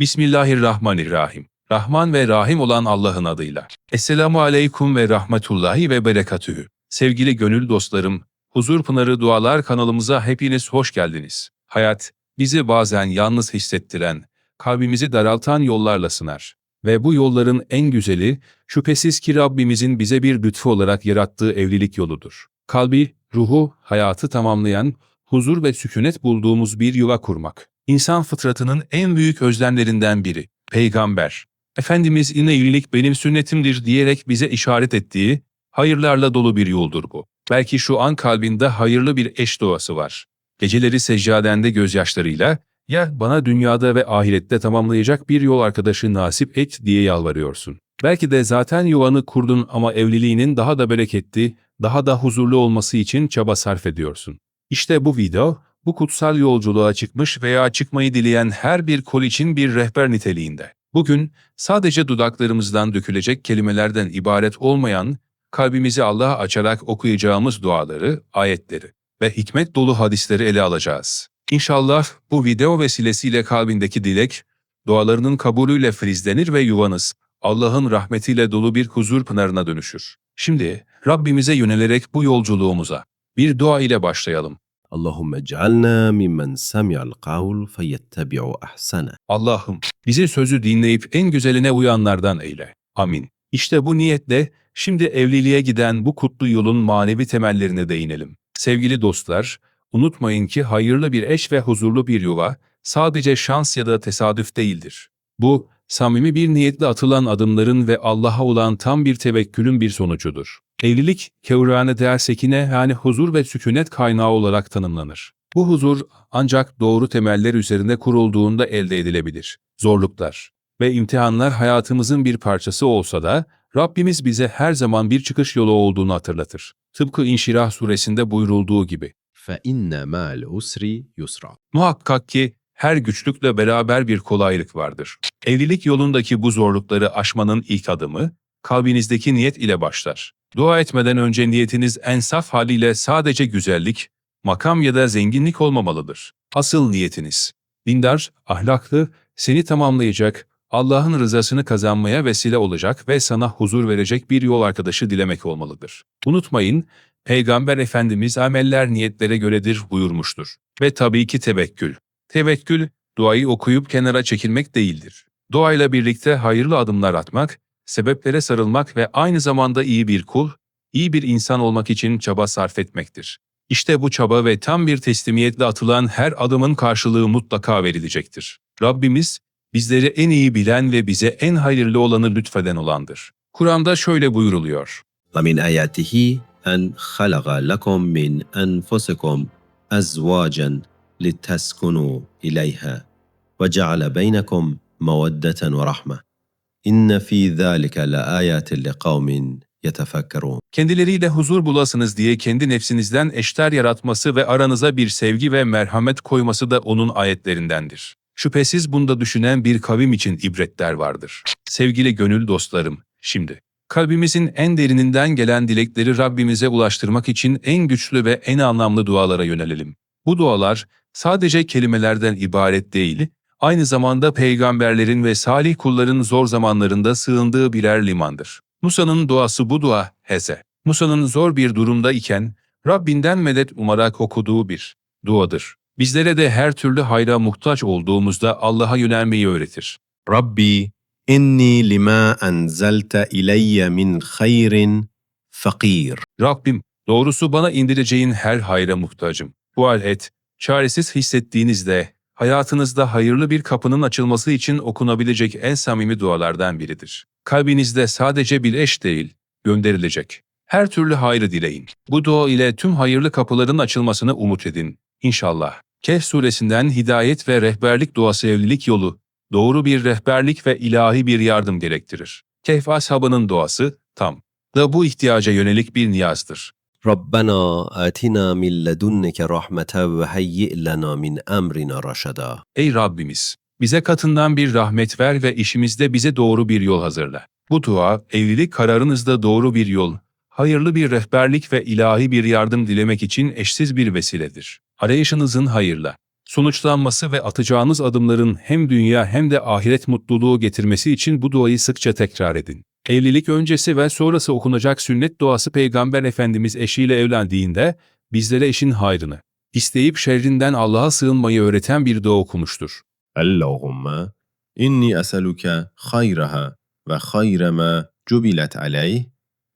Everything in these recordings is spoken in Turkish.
Bismillahirrahmanirrahim. Rahman ve Rahim olan Allah'ın adıyla. Esselamu aleykum ve rahmetullahi ve berekatühü. Sevgili gönül dostlarım, Huzur Pınarı Dualar kanalımıza hepiniz hoş geldiniz. Hayat, bizi bazen yalnız hissettiren, kalbimizi daraltan yollarla sınar. Ve bu yolların en güzeli, şüphesiz ki Rabbimizin bize bir lütfu olarak yarattığı evlilik yoludur. Kalbi, ruhu, hayatı tamamlayan, huzur ve sükunet bulduğumuz bir yuva kurmak. İnsan fıtratının en büyük özlemlerinden biri. Peygamber. Efendimiz yine evlilik benim sünnetimdir diyerek bize işaret ettiği, hayırlarla dolu bir yoldur bu. Belki şu an kalbinde hayırlı bir eş doğası var. Geceleri seccadende gözyaşlarıyla, ya bana dünyada ve ahirette tamamlayacak bir yol arkadaşı nasip et diye yalvarıyorsun. Belki de zaten yuvanı kurdun ama evliliğinin daha da bereketli, daha da huzurlu olması için çaba sarf ediyorsun. İşte bu video, bu kutsal yolculuğa çıkmış veya çıkmayı dileyen her bir kol için bir rehber niteliğinde. Bugün sadece dudaklarımızdan dökülecek kelimelerden ibaret olmayan, kalbimizi Allah'a açarak okuyacağımız duaları, ayetleri ve hikmet dolu hadisleri ele alacağız. İnşallah bu video vesilesiyle kalbindeki dilek, dualarının kabulüyle filizlenir ve yuvanız Allah'ın rahmetiyle dolu bir huzur pınarına dönüşür. Şimdi Rabbimize yönelerek bu yolculuğumuza bir dua ile başlayalım. Allahümme ec'alna mimmen semi'al kavl feyettebi'u ahsana. Allah'ım bizi sözü dinleyip en güzeline uyanlardan eyle. Amin. İşte bu niyetle şimdi evliliğe giden bu kutlu yolun manevi temellerine değinelim. Sevgili dostlar, unutmayın ki hayırlı bir eş ve huzurlu bir yuva sadece şans ya da tesadüf değildir. Bu, samimi bir niyetle atılan adımların ve Allah'a olan tam bir tevekkülün bir sonucudur. Evlilik, Kevran-ı Değer Sekine yani huzur ve sükunet kaynağı olarak tanımlanır. Bu huzur ancak doğru temeller üzerinde kurulduğunda elde edilebilir. Zorluklar ve imtihanlar hayatımızın bir parçası olsa da Rabbimiz bize her zaman bir çıkış yolu olduğunu hatırlatır. Tıpkı İnşirah suresinde buyurulduğu gibi. فان مع العسر يسرا Muhakkak ki her güçlükle beraber bir kolaylık vardır. Evlilik yolundaki bu zorlukları aşmanın ilk adımı kalbinizdeki niyet ile başlar. Dua etmeden önce niyetiniz en saf haliyle sadece güzellik, makam ya da zenginlik olmamalıdır. Asıl niyetiniz dindar, ahlaklı, seni tamamlayacak, Allah'ın rızasını kazanmaya vesile olacak ve sana huzur verecek bir yol arkadaşı dilemek olmalıdır. Unutmayın, Peygamber Efendimiz ameller niyetlere göredir buyurmuştur. Ve tabii ki tevekkül. Tevekkül, duayı okuyup kenara çekilmek değildir. Duayla birlikte hayırlı adımlar atmak, sebeplere sarılmak ve aynı zamanda iyi bir kul, iyi bir insan olmak için çaba sarf etmektir. İşte bu çaba ve tam bir teslimiyetle atılan her adımın karşılığı mutlaka verilecektir. Rabbimiz, bizleri en iyi bilen ve bize en hayırlı olanı lütfeden olandır. Kur'an'da şöyle buyuruluyor. ومن آياته أن خلق لكم من أنفسكم أزواجا لتسكنوا إليها وجعل بينكم مودة ورحمة İnne fî zâlike le âyâtin li kavmin yetefekkerûn. Kendileriyle huzur bulasınız diye kendi nefsinizden eşler yaratması ve aranıza bir sevgi ve merhamet koyması da onun ayetlerindendir. Şüphesiz bunda düşünen bir kavim için ibretler vardır. Sevgili gönül dostlarım, şimdi kalbimizin en derininden gelen dilekleri Rabbimize ulaştırmak için en güçlü ve en anlamlı dualara yönelelim. Bu dualar sadece kelimelerden ibaret değil, aynı zamanda peygamberlerin ve salih kulların zor zamanlarında sığındığı birer limandır. Musa'nın duası bu dua, heze. Musa'nın zor bir durumda iken, Rabbinden medet umarak okuduğu bir duadır. Bizlere de her türlü hayra muhtaç olduğumuzda Allah'a yönelmeyi öğretir. Rabbi, inni lima enzelte ileyye min hayrin fakir. Rabbim, doğrusu bana indireceğin her hayra muhtacım. Dual et, çaresiz hissettiğinizde hayatınızda hayırlı bir kapının açılması için okunabilecek en samimi dualardan biridir. Kalbinizde sadece bir eş değil, gönderilecek. Her türlü hayrı dileyin. Bu dua ile tüm hayırlı kapıların açılmasını umut edin. İnşallah. Kehf suresinden hidayet ve rehberlik duası evlilik yolu, doğru bir rehberlik ve ilahi bir yardım gerektirir. Kehf ashabının duası tam da bu ihtiyaca yönelik bir niyazdır. Rabbena atina min ledunneke rahmete ve heyyi lena min emrina raşada. Ey Rabbimiz! Bize katından bir rahmet ver ve işimizde bize doğru bir yol hazırla. Bu dua, evlilik kararınızda doğru bir yol, hayırlı bir rehberlik ve ilahi bir yardım dilemek için eşsiz bir vesiledir. Arayışınızın hayırla, sonuçlanması ve atacağınız adımların hem dünya hem de ahiret mutluluğu getirmesi için bu duayı sıkça tekrar edin. Evlilik öncesi ve sonrası okunacak sünnet duası Peygamber Efendimiz eşiyle evlendiğinde bizlere eşin hayrını, isteyip şerrinden Allah'a sığınmayı öğreten bir dua okumuştur. Allahümme inni eseluke hayraha ve hayrema cubilet aleyh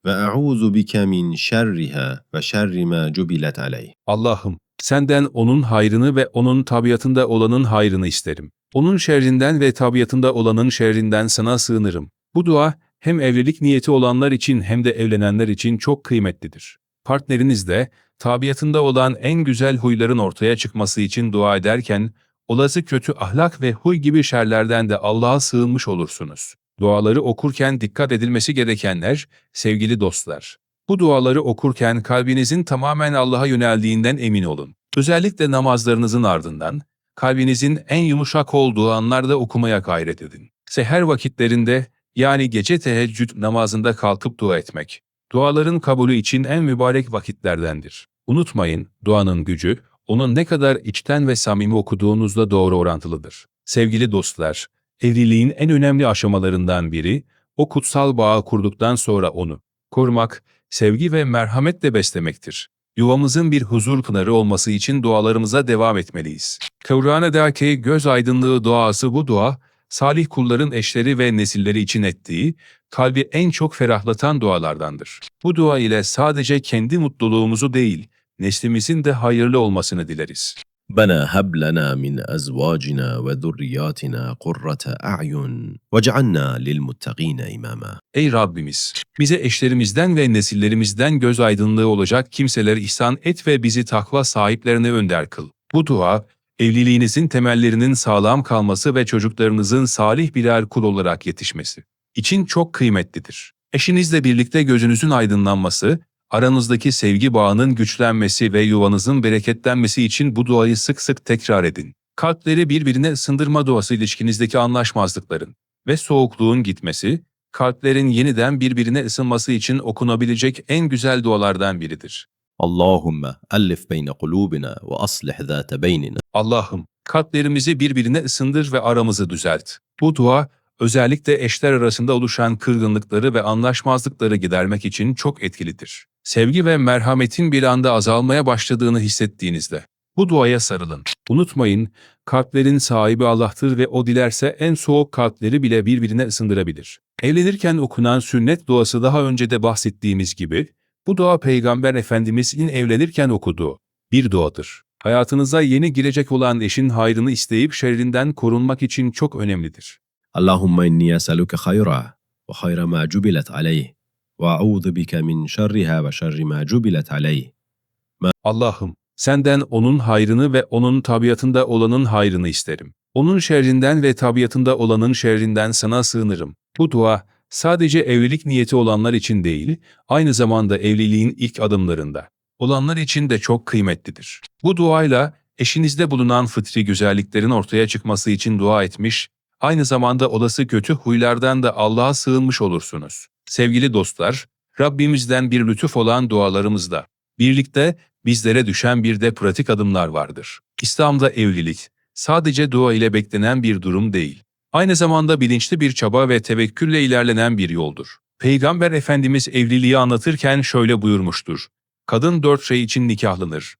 ve e'ûzu bike min şerriha ve şerrima cubilet aleyh. Allah'ım senden onun hayrını ve onun tabiatında olanın hayrını isterim. Onun şerrinden ve tabiatında olanın şerrinden sana sığınırım. Bu dua hem evlilik niyeti olanlar için hem de evlenenler için çok kıymetlidir. Partneriniz de tabiatında olan en güzel huyların ortaya çıkması için dua ederken olası kötü ahlak ve huy gibi şerlerden de Allah'a sığınmış olursunuz. Duaları okurken dikkat edilmesi gerekenler, sevgili dostlar. Bu duaları okurken kalbinizin tamamen Allah'a yöneldiğinden emin olun. Özellikle namazlarınızın ardından, kalbinizin en yumuşak olduğu anlarda okumaya gayret edin. Seher vakitlerinde, yani gece teheccüd namazında kalkıp dua etmek, duaların kabulü için en mübarek vakitlerdendir. Unutmayın, duanın gücü, onun ne kadar içten ve samimi okuduğunuzla doğru orantılıdır. Sevgili dostlar, evliliğin en önemli aşamalarından biri, o kutsal bağı kurduktan sonra onu korumak, sevgi ve merhametle beslemektir. Yuvamızın bir huzur pınarı olması için dualarımıza devam etmeliyiz. Kıvrâne'daki göz aydınlığı duası bu dua, salih kulların eşleri ve nesilleri için ettiği, kalbi en çok ferahlatan dualardandır. Bu dua ile sadece kendi mutluluğumuzu değil, neslimizin de hayırlı olmasını dileriz. Bana hab lana min azvacina ve zurriyatina kurrata a'yun ve cealna lil muttaqina imama. Ey Rabbimiz, bize eşlerimizden ve nesillerimizden göz aydınlığı olacak kimseleri ihsan et ve bizi takva sahiplerine önder kıl. Bu dua evliliğinizin temellerinin sağlam kalması ve çocuklarınızın salih birer kul olarak yetişmesi için çok kıymetlidir. Eşinizle birlikte gözünüzün aydınlanması, aranızdaki sevgi bağının güçlenmesi ve yuvanızın bereketlenmesi için bu duayı sık sık tekrar edin. Kalpleri birbirine ısındırma duası ilişkinizdeki anlaşmazlıkların ve soğukluğun gitmesi, kalplerin yeniden birbirine ısınması için okunabilecek en güzel dualardan biridir. Allahümme allif beyne kulubina ve aslih zâte beynina. Allah'ım kalplerimizi birbirine ısındır ve aramızı düzelt. Bu dua özellikle eşler arasında oluşan kırgınlıkları ve anlaşmazlıkları gidermek için çok etkilidir. Sevgi ve merhametin bir anda azalmaya başladığını hissettiğinizde bu duaya sarılın. Unutmayın, kalplerin sahibi Allah'tır ve o dilerse en soğuk kalpleri bile birbirine ısındırabilir. Evlenirken okunan sünnet duası daha önce de bahsettiğimiz gibi, bu dua Peygamber Efendimiz'in evlenirken okuduğu bir duadır. Hayatınıza yeni girecek olan eşin hayrını isteyip şerrinden korunmak için çok önemlidir. Allahümme inni yeseluke hayra ve hayra ma cubilet aleyh ve a'udhu bike min şerriha ve şerri ma cubilet aleyh. Allah'ım, senden onun hayrını ve onun tabiatında olanın hayrını isterim. Onun şerrinden ve tabiatında olanın şerrinden sana sığınırım. Bu dua, sadece evlilik niyeti olanlar için değil, aynı zamanda evliliğin ilk adımlarında olanlar için de çok kıymetlidir. Bu duayla eşinizde bulunan fıtri güzelliklerin ortaya çıkması için dua etmiş, aynı zamanda olası kötü huylardan da Allah'a sığınmış olursunuz. Sevgili dostlar, Rabbimizden bir lütuf olan dualarımızda, birlikte bizlere düşen bir de pratik adımlar vardır. İslam'da evlilik, sadece dua ile beklenen bir durum değil. Aynı zamanda bilinçli bir çaba ve tevekkülle ilerlenen bir yoldur. Peygamber Efendimiz evliliği anlatırken şöyle buyurmuştur. Kadın dört şey için nikahlanır.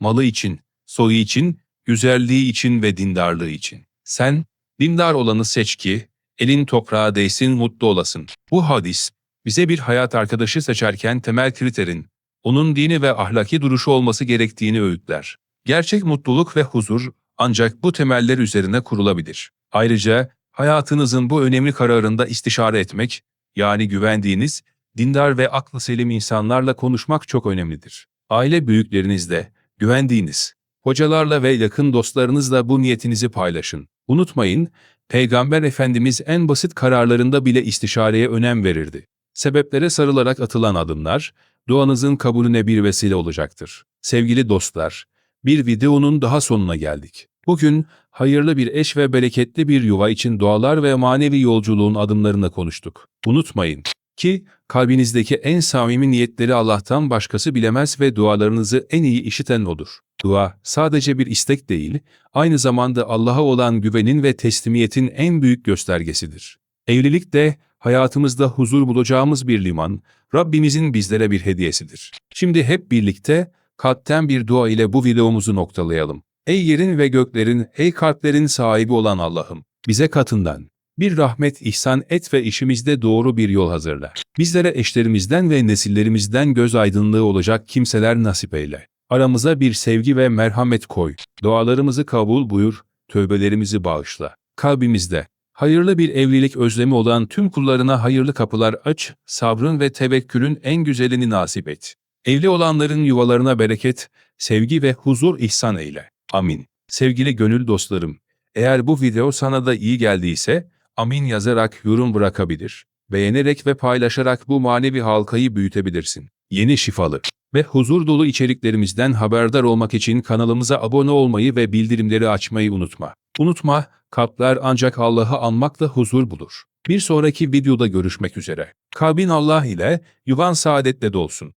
Malı için, soyu için, güzelliği için ve dindarlığı için. Sen, dindar olanı seç ki, elin toprağa değsin mutlu olasın. Bu hadis, bize bir hayat arkadaşı seçerken temel kriterin, onun dini ve ahlaki duruşu olması gerektiğini öğütler. Gerçek mutluluk ve huzur ancak bu temeller üzerine kurulabilir. Ayrıca hayatınızın bu önemli kararında istişare etmek, yani güvendiğiniz, dindar ve aklı selim insanlarla konuşmak çok önemlidir. Aile büyüklerinizle, güvendiğiniz, hocalarla ve yakın dostlarınızla bu niyetinizi paylaşın. Unutmayın, Peygamber Efendimiz en basit kararlarında bile istişareye önem verirdi. Sebeplere sarılarak atılan adımlar, duanızın kabulüne bir vesile olacaktır. Sevgili dostlar, bir videonun daha sonuna geldik. Bugün hayırlı bir eş ve bereketli bir yuva için dualar ve manevi yolculuğun adımlarını konuştuk. Unutmayın, Ki kalbinizdeki en samimi niyetleri Allah'tan başkası bilemez ve dualarınızı en iyi işiten O'dur. Dua sadece bir istek değil, aynı zamanda Allah'a olan güvenin ve teslimiyetin en büyük göstergesidir. Evlilik de hayatımızda huzur bulacağımız bir liman, Rabbimizin bizlere bir hediyesidir. Şimdi hep birlikte kalpten bir dua ile bu videomuzu noktalayalım. Ey yerin ve göklerin, ey kalplerin sahibi olan Allah'ım, bize katından bir rahmet ihsan et ve işimizde doğru bir yol hazırla. Bizlere eşlerimizden ve nesillerimizden göz aydınlığı olacak kimseler nasip eyle. Aramıza bir sevgi ve merhamet koy. Dualarımızı kabul buyur, tövbelerimizi bağışla. Kalbimizde hayırlı bir evlilik özlemi olan tüm kullarına hayırlı kapılar aç, sabrın ve tevekkülün en güzelini nasip et. Evli olanların yuvalarına bereket, sevgi ve huzur ihsan eyle. Amin. Sevgili gönül dostlarım, eğer bu video sana da iyi geldiyse, amin yazarak yorum bırakabilir. Beğenerek ve paylaşarak bu manevi halkayı büyütebilirsin. Yeni şifalı ve huzur dolu içeriklerimizden haberdar olmak için kanalımıza abone olmayı ve bildirimleri açmayı unutma. Unutma, kalpler ancak Allah'ı anmakla huzur bulur. Bir sonraki videoda görüşmek üzere. Kalbin Allah ile, yuvan saadetle dolsun.